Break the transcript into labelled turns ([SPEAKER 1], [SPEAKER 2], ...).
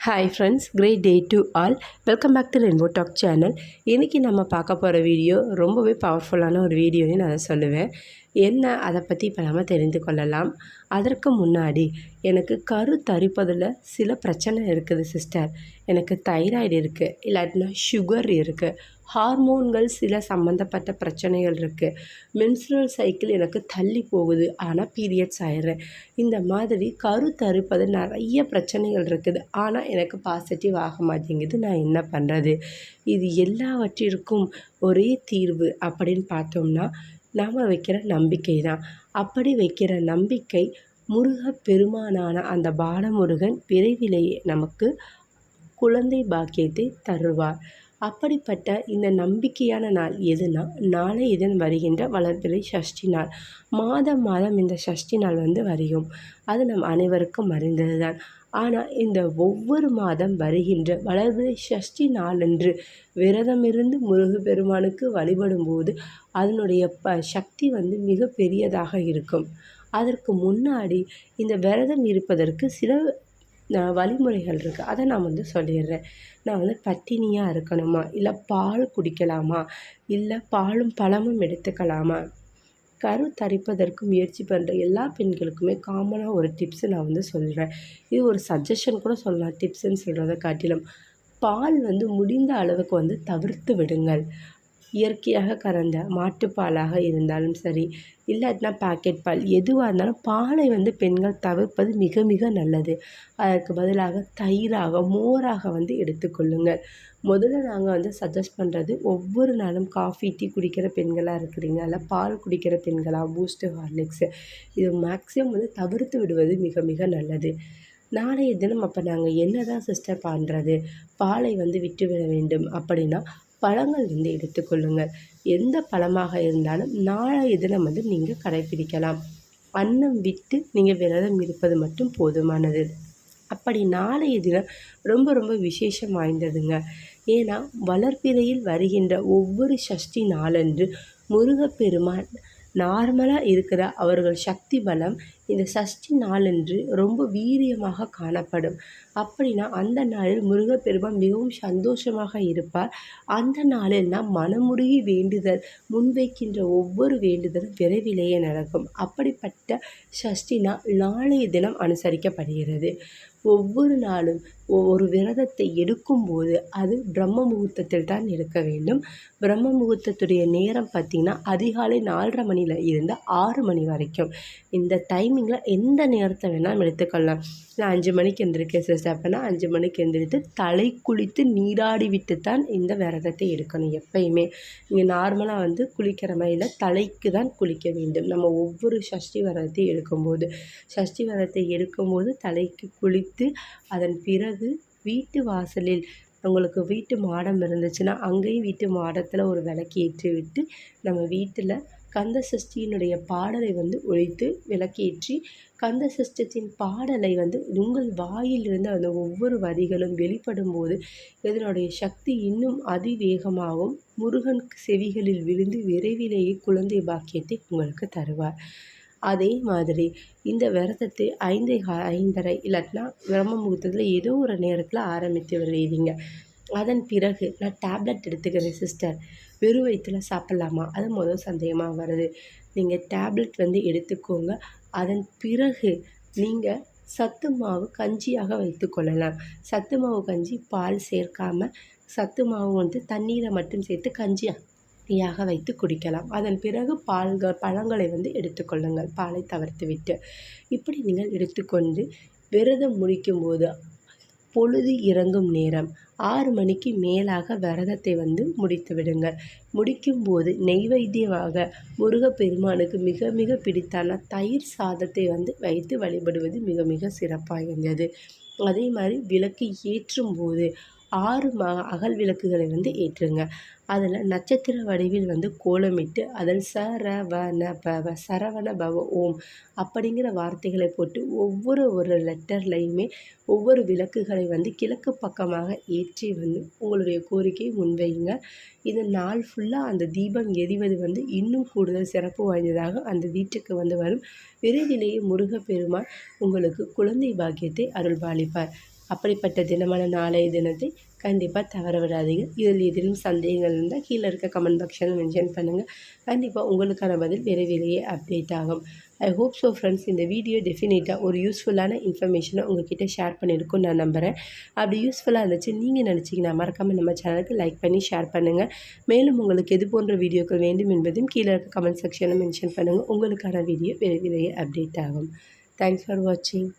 [SPEAKER 1] Hi friends great day to all welcome back to rainbow talk channel இன்றைக்கி நம்ம பார்க்க போகிற வீடியோ ரொம்பவே பவர்ஃபுல்லான ஒரு வீடியோன்னு நான் சொல்லுவேன். என்ன? அதை பற்றி இப்போ நம்ம தெரிந்து கொள்ளலாம். அதற்கு முன்னாடி எனக்கு கரு தரிப்பதில் சில பிரச்சனை இருக்குது சிஸ்டர் எனக்கு தைராய்டு இருக்குது இல்லாட்டினா சுகர் இருக்குது ஹார்மோன்கள் சில சம்மந்தப்பட்ட பிரச்சனைகள் இருக்குது மென்சுரல் சைக்கிள் எனக்கு தள்ளி போகுது ஆனால் பீரியட்ஸ் ஆயிடுறேன். இந்த மாதிரி கரு நிறைய பிரச்சனைகள் இருக்குது ஆனால் எனக்கு பாசிட்டிவ் ஆக மாட்டேங்குது. நான் என்ன பண்ணுறது இது எல்லாவற்றிற்கும் ஒரே தீர்வு அப்படின்னு பார்த்தோம்னா நாம் வைக்கிற நம்பிக்கை தான். அப்படி வைக்கிற நம்பிக்கை முருக பெருமானான அந்த பாலமுருகன் விரைவிலேயே நமக்கு குழந்தை பாக்கியத்தை தருவார். அப்படிப்பட்ட இந்த நம்பிக்கையான நாள் எதுனா நாளை இதன் வருகின்ற வளர்பிறை சஷ்டி நாள். மாதம் மாதம் இந்த சஷ்டி நாள் வந்து வரையும். அது நம் அனைவருக்கும் அறிந்தது தான் ஆனால் இந்த ஒவ்வொரு மாதம் வருகின்ற வளர்பிறை சஷ்டி நாளன்று விரதமிருந்து முருகு பெருமானுக்கு வழிபடும்போது அதனுடைய ப சக்தி வந்து மிக பெரியதாக இருக்கும். அதற்கு முன்னாடி இந்த விரதம் இருப்பதற்கு சில வழிமுறைகள் இருக்குது அதை நான் வந்து சொல்லிடுறேன் நான் வந்து பட்டினியாக இருக்கணுமா? இல்லை பால் குடிக்கலாமா? இல்லை பாலும் பழமும் எடுத்துக்கலாமா? கரு தரிப்பதற்கு முயற்சி பண்ணுற எல்லா பெண்களுக்குமே காமனாக ஒரு டிப்ஸு நான் வந்து சொல்கிறேன் இது ஒரு சஜஷன் கூட சொல்லலாம். டிப்ஸுன்னு சொல்கிறத காட்டிலும். பால் வந்து முடிந்த அளவுக்கு வந்து தவிர்த்து விடுங்கள். இயற்கையாக கறந்த மாட்டுப்பாலாக இருந்தாலும் சரி இல்லாட்டினா பாக்கெட் பால் எதுவாக இருந்தாலும் பாலை வந்து பெண்கள் தவிர்ப்பது மிக மிக நல்லது. அதற்கு பதிலாக தயிராக மோராக வந்து எடுத்துக்கொள்ளுங்கள் முதல்ல நாங்கள் வந்து சஜஸ்ட் பண்ணுறது ஒவ்வொரு நாளும் காஃபி டீ குடிக்கிற பெண்களாக இருக்கிறீங்க இல்லை பால் குடிக்கிற பெண்களாக பூஸ்ட்டு ஹார்லிக்ஸு இது மேக்ஸிமம் வந்து தவிர்த்து விடுவது மிக மிக நல்லது. நாளைய தினம் அப்போ நாங்கள் என்ன தான் சிஸ்டர் பண்ணுறது பாலை வந்து விட்டுவிட வேண்டும் அப்படின்னா பழங்கள் வந்து எடுத்துக்கொள்ளுங்கள் எந்த பழமாக இருந்தாலும் நாளைய தினம் வந்து நீங்கள் கடைப்பிடிக்கலாம். அன்னம் விட்டு நீங்கள் விரதம் இருப்பது மட்டும் போதுமானது. அப்படி நாளைய தினம் ரொம்ப ரொம்ப விசேஷம் வாய்ந்ததுங்க. ஏன்னா வளர்ப்பிறையில் வருகின்ற ஒவ்வொரு சஷ்டி நாளன்று முருகப்பெருமான் நார்மலாக இருக்கிற அவர்கள் சக்தி பலம் இந்த சஷ்டி நாளன்று ரொம்ப வீரியமாக காணப்படும். அப்படின்னா அந்த நாளில் முருகப்பெருமான் மிகவும் சந்தோஷமாக இருப்பார். அந்த நாளில் நாம் மனமுருகி வேண்டுதல் முன்வைக்கின்ற ஒவ்வொரு வேண்டுதலும் விரைவிலேயே நடக்கும். அப்படிப்பட்ட சஷ்டி நாள் நாளைய தினம் அனுசரிக்கப்படுகிறது. ஒவ்வொரு நாளும் ஒரு விரதத்தை எடுக்கும்போது அது பிரம்ம முகூர்த்தத்தில் தான் எடுக்க வேண்டும். பிரம்ம முகூர்த்தத்துடைய நேரம் பார்த்திங்கன்னா அதிகாலை நாலரை மணியில் இருந்து ஆறு மணி வரைக்கும். இந்த டைமிங்கில் எந்த நேரத்தை வேணாலும் எடுத்துக்கொள்ளலாம். நான் அஞ்சு மணிக்கு எழுந்திருக்கேன் சிஸ்டர் அப்படின்னா அஞ்சு மணிக்கு எந்திரித்து தலை குளித்து நீராடி விட்டு தான் இந்த விரதத்தை எடுக்கணும் எப்பயுமே. நீங்கள் நார்மலாக வந்து குளிக்கிற மாதிரியில் தலைக்கு தான் குளிக்க வேண்டும். நம்ம ஒவ்வொரு சஷ்டி விரதத்தை எடுக்கும்போது சஷ்டி விரதத்தை எடுக்கும்போது தலைக்கு குளித்து அதன் பிறகு வீட்டு வாசலில் உங்களுக்கு வீட்டு மாடம் இருந்துச்சுன்னா அங்கேயும் வீட்டு மாடத்தில் ஒரு விளக்கு ஏற்றி விட்டு நம்ம வீட்டில் கந்த சஷ்டியினுடைய பாடலை வந்து ஒழித்து விளக்கேற்றி கந்த சஷ்டத்தின் பாடலை வந்து உங்கள் வாயிலிருந்து அந்த ஒவ்வொரு வரிகளும் வெளிப்படும் போது இதனுடைய சக்தி இன்னும் அதிவேகமாகவும் முருகன் செவிகளில் விழுந்து விரைவிலேயே குழந்தை பாக்கியத்தை உங்களுக்கு தருவார். அதே மாதிரி இந்த விரதத்தை ஐந்து ஐந்தரை இல்லாட்டினா பிரம்ம முகூர்த்தத்தில் ஏதோ ஒரு நேரத்தில் ஆரம்பித்து வருவீங்க அதன் பிறகு நான் டேப்லெட் எடுத்துக்கிறேன் சிஸ்டர். வெறும் வயிற்றில் சாப்பிட்லாமா? அது முதல் சந்தேகமாக வருது. நீங்கள் டேப்லெட் வந்து எடுத்துக்கோங்க. அதன் பிறகு நீங்கள் சத்து மாவு கஞ்சியாக வைத்து கொள்ளலாம். சத்து மாவு கஞ்சி பால் சேர்க்காமல் சத்து மாவு வந்து தண்ணீரை மட்டும் சேர்த்து கஞ்சியாக யாக வைத்து குடிக்கலாம். அதன் பிறகு பால்கள் பழங்களை வந்து எடுத்துக்கொள்ளுங்கள் பாலை தவிர்த்துவிட்டு. இப்படி நீங்கள் எடுத்துக்கொண்டு விரதம் முடிக்கும்போது பொழுது இறங்கும் நேரம். ஆறு மணிக்கு மேலாக விரதத்தை வந்து முடித்து விடுங்கள். முடிக்கும்போது நெய்வேத்தியமாக முருகப்பெருமானுக்கு மிக மிக பிடித்தான தயிர் சாதத்தை வந்து வைத்து வழிபடுவது மிக மிக சிறப்பாக இருந்தது அதே மாதிரி விளக்கு ஏற்றும் போது ஆறு ம அகல் விளக்குகளை வந்து ஏற்றுங்க. அதில் நட்சத்திர வடிவில் வந்து கோலமிட்டு அதில் சரவண பவ சரவண பவ ஓம் அப்படிங்கிற வார்த்தைகளை போட்டு ஒவ்வொரு ஒரு லெட்டர்லையுமே ஒவ்வொரு விளக்குகளை வந்து கிழக்கு பக்கமாக ஏற்றி வந்து உங்களுடைய கோரிக்கையை முன்வைங்க இது நாள் ஃபுல்லாக அந்த தீபம் எரிவது வந்து இன்னும் கூடுதல் சிறப்பு வாய்ந்ததாக அந்த வீட்டுக்கு வந்து வரும். விரைவிலேயே முருகப்பெருமான் உங்களுக்கு குழந்தை பாக்கியத்தை அருள்பாலிப்பார் அப்படிப்பட்ட தினமான நாளைய தினத்தை கண்டிப்பாக தவற விடாதீங்க. இதில் எதிலும் சந்தேகங்கள் இருந்தால் கீழே இருக்க கமெண்ட் பாக்ஸில் மென்ஷன் பண்ணுங்கள் கண்டிப்பாக உங்களுக்கான பதில் விரைவிலேயே அப்டேட் ஆகும். ஐ ஹோப் ஸோ ஃப்ரெண்ட்ஸ் இந்த வீடியோ டெஃபினட்டாக ஒரு யூஸ்ஃபுல்லான இன்ஃபர்மேஷனை உங்ககிட்ட ஷேர் பண்ணியிருக்கும் நான் நம்புகிறேன் அப்படி யூஸ்ஃபுல்லாக இருந்துச்சு நீங்கள் நினச்சிங்கன்னா மறக்காமல் நம்ம சேனலுக்கு லைக் பண்ணி ஷேர் பண்ணுங்கள் மேலும் உங்களுக்கு எது போன்ற வீடியோக்கள் வேண்டும் என்பதையும் கீழே இருக்க கமெண்ட் செக்ஷனில் மென்ஷன் பண்ணுங்கள் உங்களுக்கான வீடியோ விரைவிலேயே அப்டேட் ஆகும். தேங்க்ஸ் ஃபார் வாட்சிங்